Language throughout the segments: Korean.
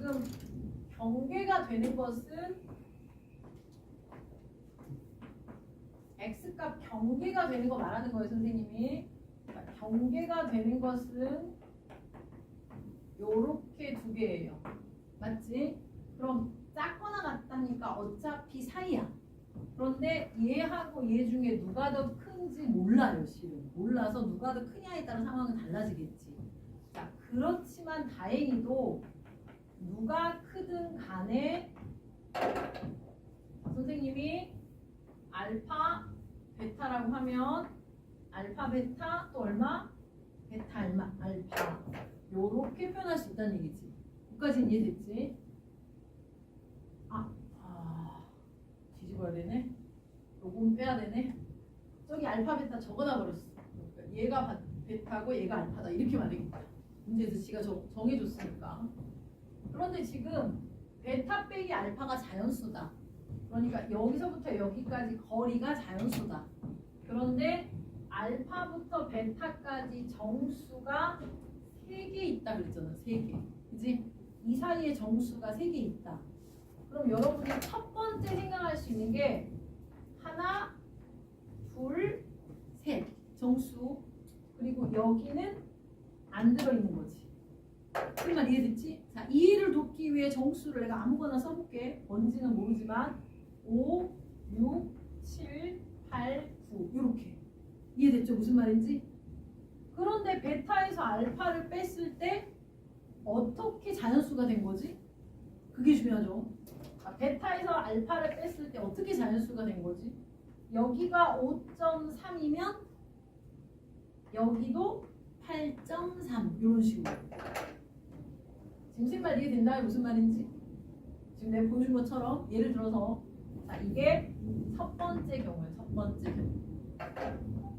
지금 경계가 되는 것은 x값 경계가 되는 거 말하는 거예요, 선생님이. 그러니까 경계가 되는 것은 요렇게 두 개예요. 맞지? 그럼 작거나 같다니까 어차피 사이야. 그런데 얘하고 얘 중에 누가 더 큰지 몰라요, 실은. 몰라서 누가 더 크냐에 따라 상황은 달라지겠지. 자, 그렇지만 다행히도 누가 크든 간에 선생님이 알파, 베타라고 하면 알파, 베타 또 얼마? 베타, 알마, 알파 요렇게 표현할 수 있다는 얘기지. 여기까지는 이해됐지? 아, 아 뒤집어야 되네. 요건 빼야 되네. 저기 알파, 베타 적어놔 버렸어. 얘가 바- 베타고 얘가 알파다 이렇게 말되겠다. 문제에서 지가 정, 정해줬으니까. 그런데 지금 베타 빼기 알파가 자연수다. 그러니까 여기서부터 여기까지 거리가 자연수다. 그런데 알파부터 베타까지 정수가 3개 있다 그랬잖아. 3개. 그지? 이 사이에 정수가 3개 있다. 그럼 여러분이 첫 번째 생각할 수 있는 게 하나, 둘, 셋. 정수. 그리고 여기는 안 들어있는 거 지. 그말 이해됐지? 자, 이해를 돕기 위해 정수를 내가 아무거나 써볼게. 뭔지는 모르지만 5, 6, 7, 8, 9 이렇게 이해됐죠? 무슨 말인지? 그런데 베타에서 알파를 뺐을 때 어떻게 자연수가 된 거지? 그게 중요하죠. 아, 베타에서 알파를 뺐을 때 어떻게 자연수가 된 거지? 여기가 5.3이면 여기도 8.3 이런 식으로 지금 무슨 말 이해된다? 무슨 말인지? 지금 내가 보여준 것처럼 예를 들어서 자 이게 첫 번째 경우예요. 첫 번째 경우.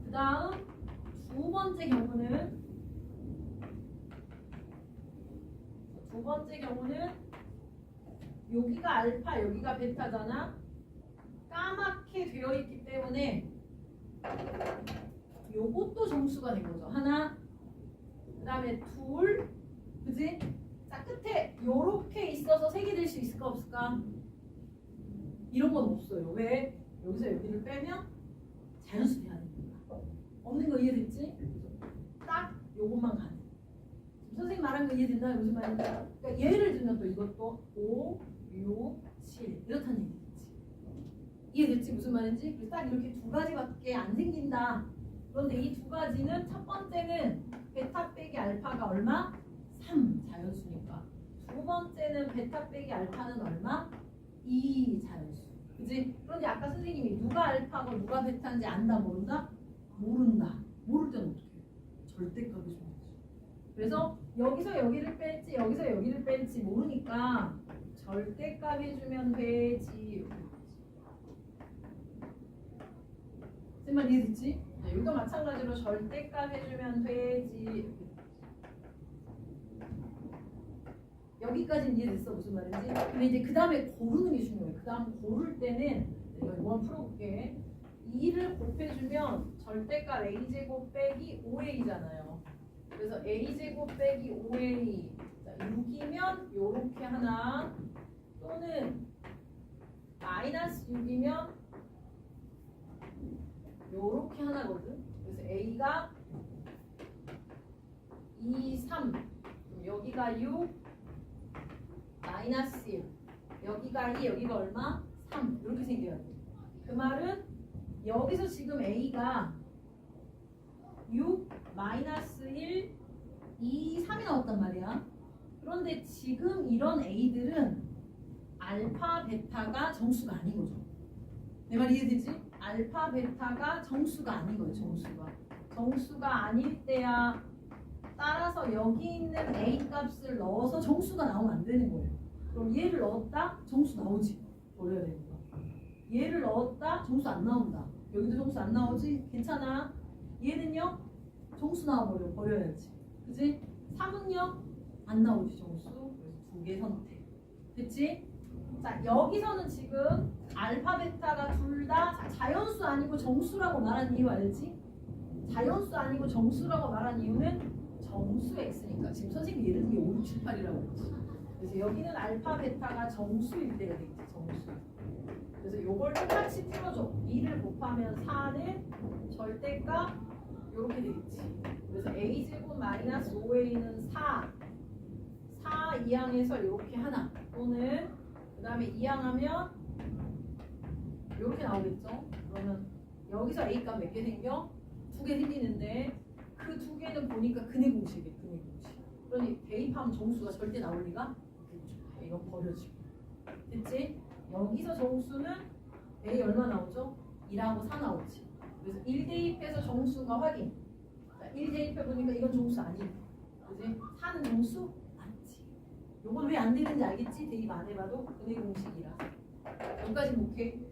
그 다음 두 번째 경우는 두 번째 경우는 여기가 알파 여기가 베타잖아. 까맣게 되어 있기 때문에 요것도 정수가 된 거죠. 하나, 그 다음에 둘, 그지? 자 끝에 요렇게 있어서 색이 될 수 있을까 없을까? 이런 건 없어요. 왜? 여기서 여기를 빼면 자연수 돼야 됩니다. 없는 거 이해됐지? 딱 요것만. 지금 선생님 말한 거 이해된다? 무슨 말인지? 그러니까 예를 들면 또 이것도 5, 6, 7 이렇다는 얘기겠지. 이해됐지? 무슨 말인지? 딱 이렇게 두 가지밖에 안 생긴다. 그런데 이 두 가지는 첫 번째는 베타 빼기 알파가 얼마? 3 자연수니까. 두 번째는 베타 빼기 알파는 얼마? 2 자연수. 그지? 그런데 아까 선생님이 누가 알파고 누가 베타인지 안다 모른다? 모른다. 모를 때는 어떻게 해? 절대값이 좀 되지. 그래서 여기서 여기를 뺄지 여기서 여기를 뺄지 모르니까 절대값 해주면 되지. 무슨 말 이해됐지? 네, 여기도 마찬가지로 절대값 해주면 되지. 여기까지는 이해됐어 무슨 말인지? 근데 이제 그 다음에 고르는 게 중요해. 그 다음 고를 때는 내가 한번 풀어볼게. 2를 곱해주면 절대값 a제곱 빼기 5a잖아요. 그래서 a제곱 빼기 5a 자, 6이면 요렇게 하나 또는 마이너스 6이면 요렇게 하나거든. 그래서 a가 2, 3 그럼 여기가 6 마이너스 1 여기가 2 여기가 얼마? 3 이렇게 생겨야 돼. 그 말은 여기서 지금 a가 6 마이너스 1 2 3이 나왔단 말이야. 그런데 지금 이런 a들은 알파 베타가 정수가 아닌 거죠. 내 말 이해되지? 알파 베타가 정수가 아닌 거예요. 정수가 정수가 아닐 때야 따라서 여기 있는 a 값을 넣어서 정수가 나오면 안 되는 거예요. 그럼 얘를 넣었다 정수 나오지 버려야 되는 거. 얘를 넣었다 정수 안 나온다. 여기도 정수 안 나오지 괜찮아. 얘는요 정수 나와버려 버려야지. 그지? 3은요 안 나오지 정수. 그래서 두개 선택. 됐지? 자 여기서는 지금 알파 베타가 둘 다 자연수 아니고 정수라고 말한 이유 알지? 자연수 아니고 정수라고 말한 이유는 정수 x니까 지금 선생님이 예를 들면 5, 6, 7, 8이라고 했지 그래서 여기는 알파 베타가 정수일 때가 되겠지 정수. 그래서 요걸 똑같이 풀어줘. 2를 곱하면 4는 절대값 요렇게 되겠지. 그래서 a 제곱 마이너스 5a는 4. 4 이항에서 이렇게 하나 또는 그 다음에 이항하면 이렇게 나오겠죠? 그러면 여기서 a 값 몇 개 생겨? 두 개 생기는데 그 두 개는 보니까 근의 공식이에요. 근의 공식. 그러니 대입하면 정수가 절대 나올 리가. 이건 버려지고. 됐지? 여기서 정수는 a 얼마 나오죠? 2하고 4 나오지. 그래서 1 대입해서 정수가 확인. 자, 1 대입해 보니까 이건 정수 아니야. 그지? 4는 정수 맞지. 요건 왜 안 되는지 알겠지? 대입 안 해봐도 근의 공식이라. 여기까지 오케이.